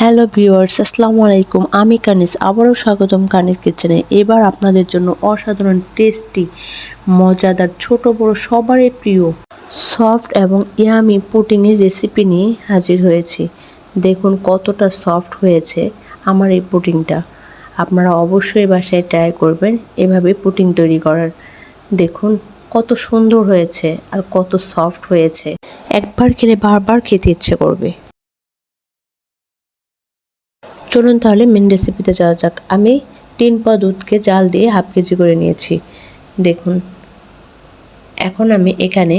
Hello viewers, আসসালামু আলাইকুম। আমি কানিস, আবারও স্বাগতম কানিস কিচেনে। এবার আপনাদের জন্য অসাধারণ, টেস্টি, মজাদার, ছোট, বড়, সবারই প্রিয়, সফট এবং ইয়ামি পুটিংয়ের রেসিপি নিয়ে হাজির হয়েছি। দেখুন কতটা সফট হয়েছে আমার এই পুটিংটা আপনারা অবশ্যই বাসায় ট্রাই করবেন এভাবে পুটিং তৈরি করার। দেখুন কত সুন্দর হয়েছে আর কত সফট হয়েছে। একবার খেলে বারবার খেতে ইচ্ছে করবে। চলুন তাহলে মেন রেসিপিতে যাওয়া যাক। আমি তিন পা দুধকে জাল দিয়ে হাফ কেজি করে নিয়েছি। দেখুন, এখন আমি এখানে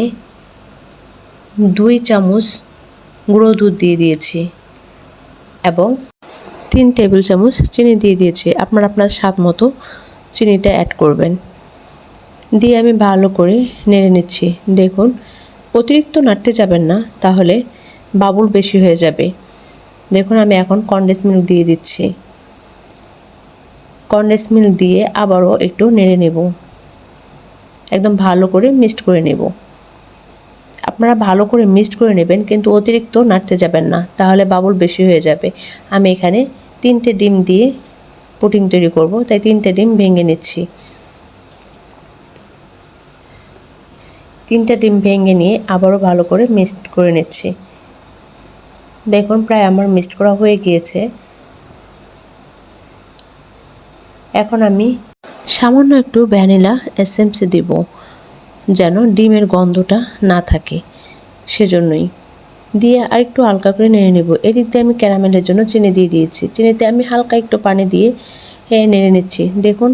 দুই চামচ গুঁড়ো দুধ দিয়ে দিয়েছি এবং তিন টেবিল চামচ চিনি দিয়ে দিয়েছি। আপনার আপনার স্বাদ মতো চিনিটা অ্যাড করবেন। দিয়ে আমি ভালো করে নেড়ে নিচ্ছি। দেখুন, অতিরিক্ত নাড়তে যাবেন না, তাহলে বাবুল বেশি হয়ে যাবে। দেখুন, আমি এখন কনডেন্স মিল্ক দিয়ে দিচ্ছি। কনডেন্স মিল্ক দিয়ে আবারও একটু নেড়ে নেব। একদম ভালো করে মিক্সড করে নেব। আপনারা ভালো করে মিক্সড করে নেবেন, কিন্তু অতিরিক্ত নাড়তে যাবেন না, তাহলে বাবুল বেশি হয়ে যাবে। আমি এখানে তিনটে ডিম দিয়ে পুটিং তৈরি করব, তাই তিনটে ডিম ভেঙে নিচ্ছি। তিনটা ডিম ভেঙে নিয়ে আবারও ভালো করে মিক্সড করে নিচ্ছি। দেখুন, প্রায় আমার মিক্সড করা হয়ে গিয়েছে। এখন আমি সামান্য একটু ভ্যানিলা এসএমসি দিব, যেন ডিমের গন্ধটা না থাকে। সেজন্যই দিয়ে আর একটু হালকা করে নেড়ে নেব। এদিক দিয়ে আমি ক্যারামেলের জন্য চিনি দিয়ে দিয়েছি। চিনিতে আমি হালকা একটু পানি দিয়ে নেড়ে নিচ্ছি। দেখুন,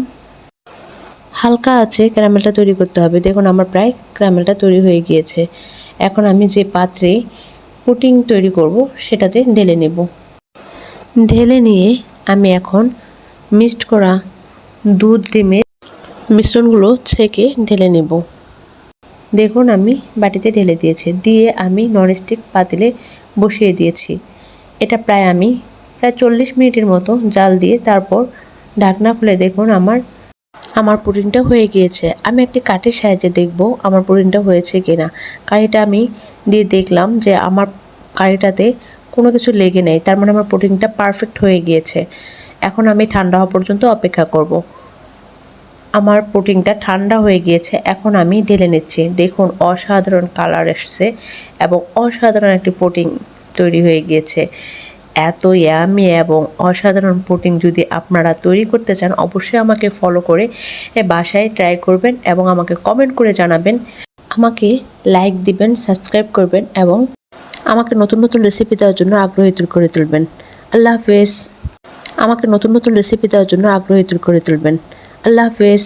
হালকা আছে, ক্যারামেলটা তৈরি করতে হবে। দেখুন, আমার প্রায় ক্যারামেলটা তৈরি হয়ে গিয়েছে। এখন আমি যে পাত্রে পুটিং তৈরি করব, সেটাতে ঢেলে নেব। ঢেলে নিয়ে আমি এখন মিক্সড করা দুধ ডিমের মিশ্রণগুলো ছেঁকে ঢেলে নেব। দেখুন, আমি বাটিতে ঢেলে দিয়েছি। দিয়ে আমি ননস্টিক পাতিলে বসিয়ে দিয়েছি। এটা প্রায় আমি, প্রায় চল্লিশ মিনিটের মতো জাল দিয়ে তারপর ঢাকনা খুলে দেখুন, আমার আমার পুডিংটা হয়ে গিয়েছে। আমি একটি কাঠের সাহায্যে দেখব আমার পুডিংটা হয়েছে কিনা। কারিটা আমি দিয়ে দেখলাম যে আমার কারিটাতে কোনো কিছু লেগে নেই, তার মানে আমার পুডিংটা পারফেক্ট হয়ে গিয়েছে। এখন আমি ঠান্ডা হওয়া পর্যন্ত অপেক্ষা করব। আমার পুটিংটা ঠান্ডা হয়ে গিয়েছে, এখন আমি ঢেলে নিচ্ছি। দেখুন, অসাধারণ কালার এসছে এবং অসাধারণ একটি পুডিং তৈরি হয়ে গিয়েছে। এত ইয়ামি এবং অসাধারণ পুটিং যদি আপনারা তৈরি করতে চান, অবশ্যই আমাকে ফলো করে বাসায় ট্রাই করবেন এবং আমাকে কমেন্ট করে জানাবেন। আমাকে লাইক দিবেন সাবস্ক্রাইব করবেন এবং আমাকে নতুন নতুন রেসিপি দেওয়ার জন্য আগ্রহী করে তুলবেন। আল্লাহ হাফেজ। আমাকে নতুন নতুন রেসিপি দেওয়ার জন্য আগ্রহী তুল করে তুলবেন। আল্লাহ হাফেজ।